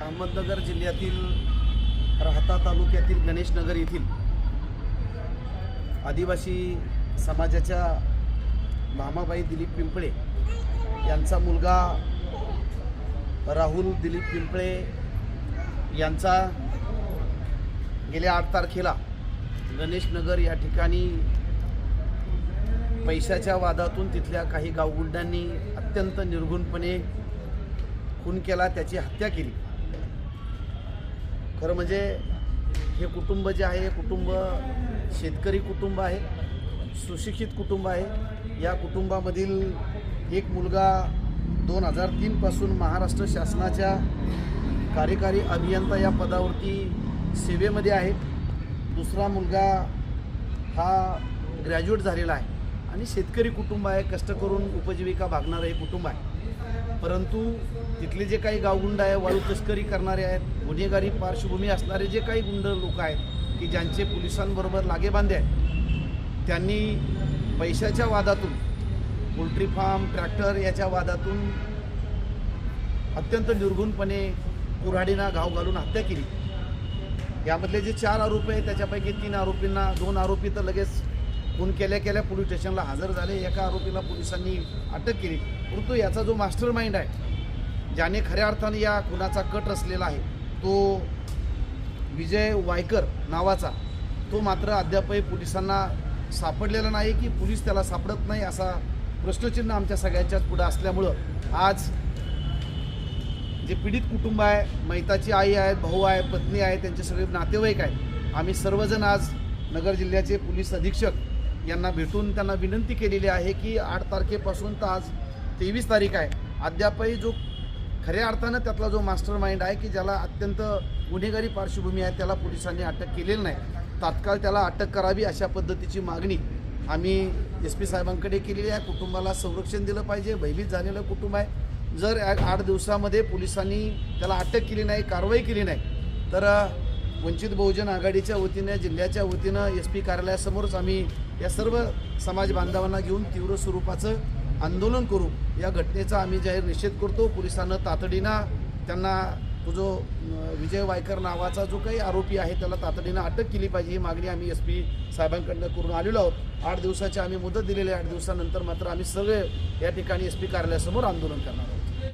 अहमदनगर जिल्ह्यातील राहता तालुक्यातील गणेशनगर येथील आदिवासी समाजाच्या भामाबाई दिलीप पिंपळे यांचा मुलगा राहुल दिलीप पिंपळे यांचा गेल्या आठ तारखेला गणेशनगर या ठिकाणी पैशाच्या वादातून तिथल्या काही गावगुंडांनी अत्यंत निर्गुणपणे खून केला त्याची हत्या केली. खरं म्हणजे हे कुटुंब जे आहे हे कुटुंब शेतकरी कुटुंब आहे सुशिक्षित कुटुंब आहे. या कुटुंबामधील एक मुलगा दोन हजार तीनपासून महाराष्ट्र शासनाच्या कार्यकारी अभियंता या पदावरती सेवेमध्ये आहे. दुसरा मुलगा हा ग्रॅज्युएट झालेला आहे. आणि शेतकरी कुटुंब आहे. कष्ट करून उपजीविका भागणारं हे कुटुंब आहे. परंतु तिथले जे काही गावगुंड आहे वाळू तस्करी करणारे आहेत गुन्हेगारी पार्श्वभूमी असणारे जे काही गुंड लोक आहेत की ज्यांचे पोलिसांबरोबर लागेबांधे आहेत त्यांनी पैशाच्या वादातून पोल्ट्री फार्म ट्रॅक्टर याच्या वादातून अत्यंत निर्घुणपणे कुऱ्हाडीना घाव घालून हत्या केली. यामधले जे चार आरोपी आहेत त्याच्यापैकी तीन आरोपींना दोन आरोपी तर लगेच खून केल्या केल्या पोलीस स्टेशनला हजर झाले. एका आरोपीला पोलिसांनी अटक केली. परंतु याचा जो मास्टर माइंड आहे ज्याने खऱ्या अर्थाने या खुनाचा कट रचलेला आहे तो विजय वायकर नावाचा तो मात्र अद्यापही पोलिसांना सापडलेला नाही की पोलीस त्याला सापडत नाही असा प्रश्नचिन्ह आमच्या सगळ्यांच्याच पुढं असल्यामुळं आज जे पीडित कुटुंब आहे मैताची आई आहेत भाऊ आहे पत्नी आहे त्यांचे सगळे नातेवाईक आहेत आम्ही सर्वजण आज नगर जिल्ह्याचे पोलीस अधीक्षक यांना भेटून त्यांना विनंती केलेली आहे की आठ तारखेपासून तर आज तेवीस तारीख आहे. अद्यापही जो खऱ्या अर्थानं त्यातला जो मास्टर माइंड आहे की ज्याला अत्यंत गुन्हेगारी पार्श्वभूमी आहे त्याला पोलिसांनी अटक केलेली नाही. तात्काळ त्याला अटक करावी अशा पद्धतीची मागणी आम्ही एस पी साहेबांकडे केलेली आहे. कुटुंबाला संरक्षण दिलं पाहिजे भयभीत झालेलं कुटुंब आहे. जर या आठ दिवसामध्ये पोलिसांनी त्याला अटक केली नाही कारवाई केली नाही तर वंचित बहुजन आघाडीच्या वतीने जिल्ह्याच्या वतीनं एस पी कार्यालयासमोरच आम्ही या सर्व समाज बांधवांना घेऊन तीव्र स्वरूपाचं आंदोलन करू या घटनेचा आम्ही जाहीर निषेध करतो. पोलिसांना तातडीनं त्यांना तो जो विजय वायकर नावाचा जो काही आरोपी आहे त्याला तातडीनं अटक केली पाहिजे ही मागणी आम्ही एस पी साहेबांकडनं करून आलेलो आहोत. आठ दिवसाची आम्ही मुदत दिलेली आहे. आठ दिवसानंतर मात्र आम्ही सगळे या ठिकाणी एस पी कार्यालयासमोर आंदोलन करणार आहोत.